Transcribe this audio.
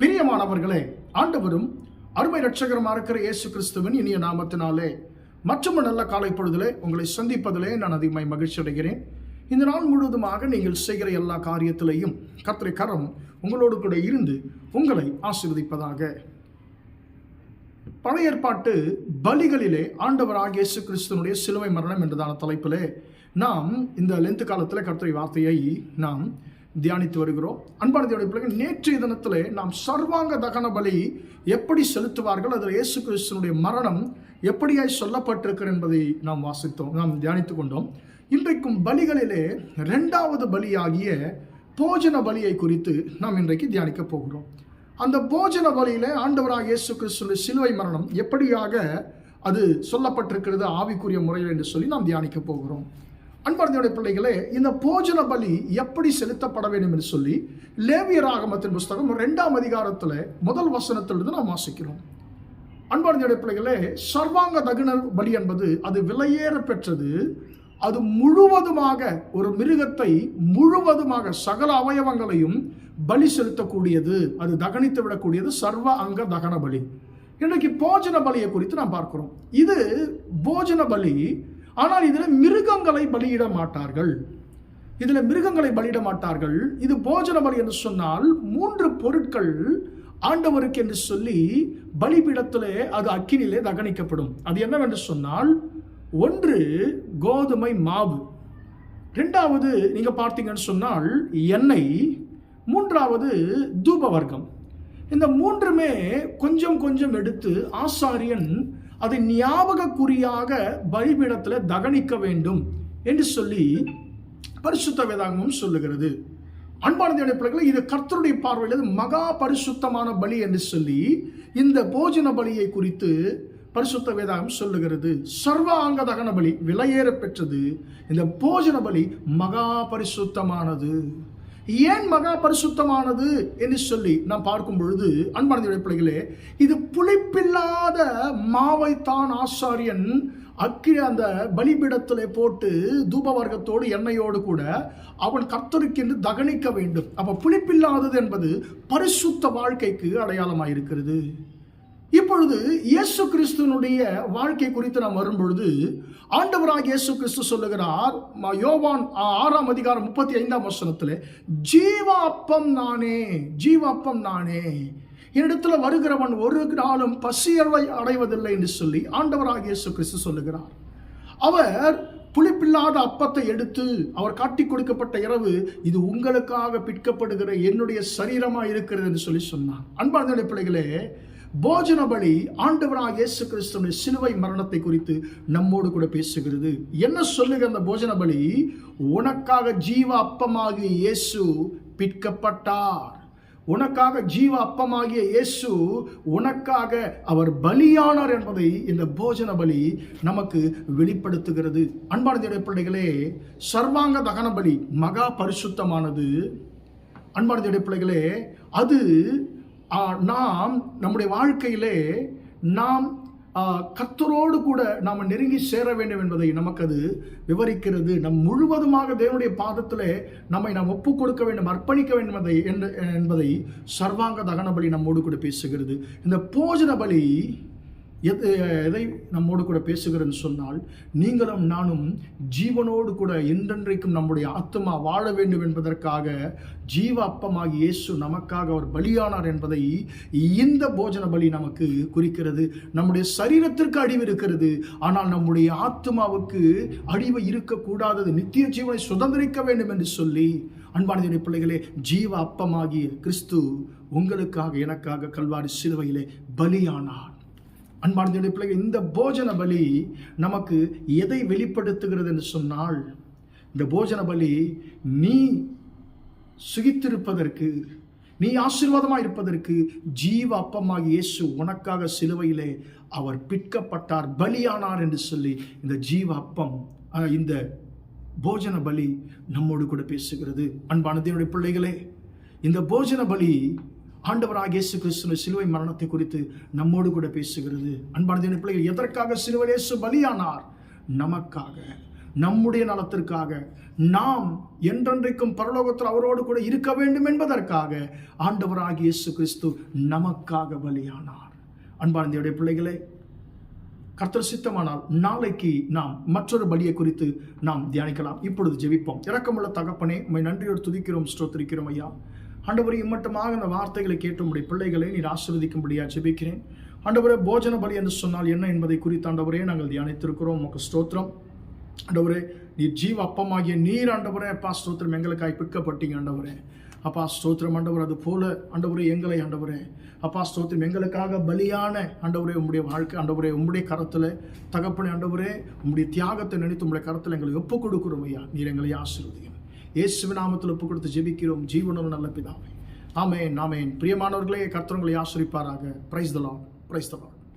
பிரியமானவர்களே ஆண்டவரும் அருமை ரட்சகரமாக இருக்கிற இயேசு கிறிஸ்துவின் இனிய நாமத்தினாலே மற்றும் நல்ல காலை பொழுதிலே உங்களை சந்திப்பதிலே நான் அதிகமாய் மகிழ்ச்சி அடைகிறேன். இந்த நாள் முழுவதுமாக நீங்கள் செய்கிற எல்லா காரியத்திலையும் கத்திரை கரம் உங்களோடு கூட இருந்து உங்களை ஆசீர்வதிப்பதாக. பழைய ஏற்பாட்டு பலிகளிலே ஆண்டவராக இயேசு கிறிஸ்துவனுடைய சிலுவை மரணம் என்றதான தலைப்பிலே நாம் இந்த லென்த் காலத்தில் கர்த்தரை வார்த்தையை நாம் தியானித்து வருகிறோம். அன்பான பிள்ளைகள் நேற்றைய தினத்திலே நாம் சர்வாங்க தகன பலி எப்படி செலுத்துவார்கள் அதில் இயேசு கிறிஸ்தனுடைய மரணம் எப்படியாய் சொல்லப்பட்டிருக்கிறது என்பதை நாம் வாசித்தோம் நாம் தியானித்து கொண்டோம். இன்றைக்கும் பலிகளிலே ரெண்டாவது பலியாகிய போஜன பலியை குறித்து நாம் இன்றைக்கு தியானிக்க போகிறோம். அந்த போஜன பலியில ஆண்டவராக இயேசு கிறிஸ்துடைய சிலுவை மரணம் எப்படியாக அது சொல்லப்பட்டிருக்கிறது ஆவிக்குரிய முறையில் என்று சொல்லி நாம் தியானிக்க போகிறோம். அன்பார்ந்தோடைய பிள்ளைகளே இந்த போஜன பலி எப்படி செலுத்தப்பட வேண்டும் என்று சொல்லி லேவியர் ஆகமத்தின் புஸ்தகம் ரெண்டாம் அதிகாரத்தில் முதல் வசனத்திலிருந்து நாம் வாசிக்கிறோம். அன்பார்ந்தோடைய பிள்ளைகளே சர்வாங்க தகுன பலி என்பது அது விலையேற பெற்றது. அது முழுவதுமாக ஒரு மிருகத்தை முழுவதுமாக சகல அவயவங்களையும் பலி செலுத்தக்கூடியது. அது தகனித்து விடக்கூடியது சர்வ அங்க தகன பலி. இன்றைக்கு போஜன பலியை குறித்து நாம் பார்க்கிறோம். இது போஜன பலி ஆனால் இதில் மிருகங்களை பலியிட மாட்டார்கள். இதில் மிருகங்களை பலியிட மாட்டார்கள். இது போஜன பலி என்று சொன்னால் மூன்று பொருட்கள் ஆண்டவருக்கு என்று சொல்லி பலிபீடத்திலே அது அக்கினிலே தகனிக்கப்படும். அது என்னவென்று சொன்னால் ஒன்று கோதுமை மாவு. ரெண்டாவது நீங்கள் பார்த்தீங்கன்னு சொன்னால் எண்ணெய். மூன்றாவது தூப வர்க்கம் இந்த மூன்றுமே கொஞ்சம் கொஞ்சம் எடுத்து ஆசாரியன் அதை ஞாபகக்குறியாக பலிபீடத்தில் தகனிக்க வேண்டும் என்று சொல்லி பரிசுத்த வேதாகமும் சொல்லுகிறது. அன்பான தேவனுடைய பிள்ளைகளை இது கர்த்தருடைய பார்வையில் மகா பரிசுத்தமான பலி என்று சொல்லி இந்த போஜன பலியை குறித்து பரிசுத்த வேதாகம் சொல்லுகிறது. சர்வ அங்க தகன பலி விலையேற பெற்றது. இந்த போஜன பலி மகா பரிசுத்தமானது. ஏன் மகா பரிசுத்தமானது என்று சொல்லி நாம் பார்க்கும் பொழுது அன்பானது பிள்ளைகளே இது புளிப்பில்லாத மாவைத்தான் ஆசாரியன் அக்கிழ அந்த பலிபீடத்திலே போட்டு தூப வர்க்கத்தோடு எண்ணெயோடு கூட அவன் கர்த்தருக்கென்று தகனிக்க வேண்டும். அப்போ புளிப்பில்லாதது என்பது பரிசுத்த வாழ்க்கைக்கு அடையாளமாக இருக்கிறது இப்பொழுது இயேசு கிறிஸ்துவனுடைய வாழ்க்கை குறித்து நாம் வரும்பொழுது ஆண்டவராக இயேசு கிறிஸ்து சொல்லுகிறார் யோவான் ஆறாம் அதிகாரம் முப்பத்தி ஐந்தாம் வசனத்தில் ஜீவ அப்பம் நானே ஜீவ அப்பம் நானே. என்னிடத்துல வருகிறவன் ஒரு நாளும் பசியர்வை அடைவதில்லை என்று சொல்லி ஆண்டவராக இயேசு கிறிஸ்து சொல்லுகிறார். அவர் புளிப்பில்லாத அப்பத்தை எடுத்து அவர் காட்டி கொடுக்கப்பட்ட இரவு இது உங்களுக்காக பிற்கப்படுகிற என்னுடைய சரீரமாக இருக்கிறது என்று சொல்லி சொன்னார். அன்பான பிள்ளைகளே போஜன பலி ஆண்டவராக இயேசு கிறிஸ்துவின் சிலுவை மரணத்தை குறித்து நம்மோடு கூட பேசுகிறது. என்ன சொல்லுகிற அந்த போஜன பலி உனக்காக ஜீவ அப்பமாகிய இயேசு பிற்கப்பட்டார் உனக்காக ஜீவ அப்பமாகிய இயேசு உனக்காக அவர் பலியானார் என்பதை இந்த போஜன பலி நமக்கு வெளிப்படுத்துகிறது. அன்பான பிள்ளைகளே சர்வாங்க தகன பலி மகா பரிசுத்தமானது. அன்பான பிள்ளைகளே அது நாம் நம்முடைய வாழ்க்கையிலே நாம் கத்தரோடு கூட நாம் நெருங்கி சேர வேண்டும் என்பதை நமக்கு அது விவரிக்கிறது. நம் முழுவதுமாக தேவனுடைய பாதத்திலே நம்மை நாம் ஒப்புக் கொடுக்க வேண்டும் அர்ப்பணிக்க வேண்டும் என்பதை என்று- என்பதை சர்வாங்க தகன பலி நம்மோடு கூட பேசுகிறது. இந்த போஜன பலி எது எதை நம்மோடு கூட பேசுகிறேன்னு சொன்னால் நீங்களும் நானும் ஜீவனோடு கூட என்றென்றைக்கும் நம்முடைய ஆத்மா வாழ வேண்டும் என்பதற்காக ஜீவ அப்பமாகி இயேசு நமக்காக அவர் பலியானார் என்பதை இந்த போஜன பலி நமக்கு குறிக்கிறது. நம்முடைய சரீரத்திற்கு அழிவு இருக்கிறது. ஆனால் நம்முடைய ஆத்மாவுக்கு அழிவு இருக்கக்கூடாதது. நித்திய ஜீவனை சுதந்திரிக்க வேண்டும் என்று சொல்லி அன்பானதுடைய பிள்ளைகளே ஜீவ அப்பமாகிய கிறிஸ்து உங்களுக்காக எனக்காக கல்வாரி சிலுவையிலே பலியானார். அன்பார்ந்த பிள்ளைகள் இந்த போஜன பலி நமக்கு எதை வெளிப்படுத்துகிறது என்று சொன்னால் இந்த போஜன பலி நீ சுகித்திருப்பதற்கு நீ ஆசீர்வாதமாக இருப்பதற்கு ஜீவ அப்பமாக இயேசு உனக்காக சிலுவையிலே அவர் பிற்கப்பட்டார் பலியானார் என்று சொல்லி இந்த ஜீவ அப்பம் இந்த போஜன பலி நம்மோடு கூட பேசுகிறது. அன்பான தேவனுடைய பிள்ளைகளே இந்த போஜன பலி ஆண்டவராக இயேசு கிறிஸ்துவின் சிலுவை மரணத்தை குறித்து நம்மோடு கூட பேசுகிறது. அன்பான பிள்ளைகள் எதற்காக சிலுவை பலியானார்? நமக்காக நம்முடைய நலத்திற்காக. நாம் என்றென்றைக்கும் பரலோகத்தில் அவரோடு கூட இருக்க வேண்டும் என்பதற்காக ஆண்டவராக இயேசு கிறிஸ்து நமக்காக பலியானார். அன்பான பிள்ளைகளே கர்த்தர் சித்தமானால் நாளைக்கு நாம் மற்றொரு பலியை குறித்து நாம் தியானிக்கலாம். இப்பொழுது ஜெபிப்போம். இறக்கமுள்ள தகப்பனே உம்மை நன்றியோடு துதிக்கிறோம் ஸ்தோத்திரிக்கிறோம் ஐயா. ஆண்டவரே இம்மட்டமாக அந்த வார்த்தைகளை கேட்டு உடைய பிள்ளைகளை நீர் ஆசிர்வதிக்கும்படியாக ஜெபிக்கிறேன். ஆண்டவரே போஜன பலி என்று சொன்னால் என்ன என்பதை குறித்து ஆண்டவரே நாங்கள் தியானித்திருக்கிறோம். உமக்கு ஸ்தோத்திரம். ஆண்டவரே நீர் ஜீவ அப்பமாகிய நீர் ஆண்டவரே அப்பா ஸ்தோத்திரம். எங்களுக்காய் பிக்கப்பட்டீங்க ஆண்டவரே. அப்பா ஸ்தோத்திரம் ஆண்டவர் அது போல ஆண்டவரே எங்களை ஆண்டவரே. அப்பா ஸ்தோத்திரம். எங்களுக்காக பலியான ஆண்டவரே உம்முடைய வாழ்க்கை ஆண்டவரே உம்முடைய கரத்தில் தகப்பனை ஆண்டவரே உம்முடைய தியாகத்தை நினைத்து உம்முடைய கரத்தில் எங்களை ஒப்பு கொடுக்குறோம் ஐயா. நீர் எங்களை ஆசீர்வதியும் இயேசு நாமத்தில் ஒப்பு கொடுத்து ஜெபிக்கிறோம். ஜீவனும் நல்ல பிதாவே. ஆமேன் ஆமேன். பிரியமானவர்களே கர்த்தவங்களை ஆசிரிப்பாராக. Price தலாம் price தலாம்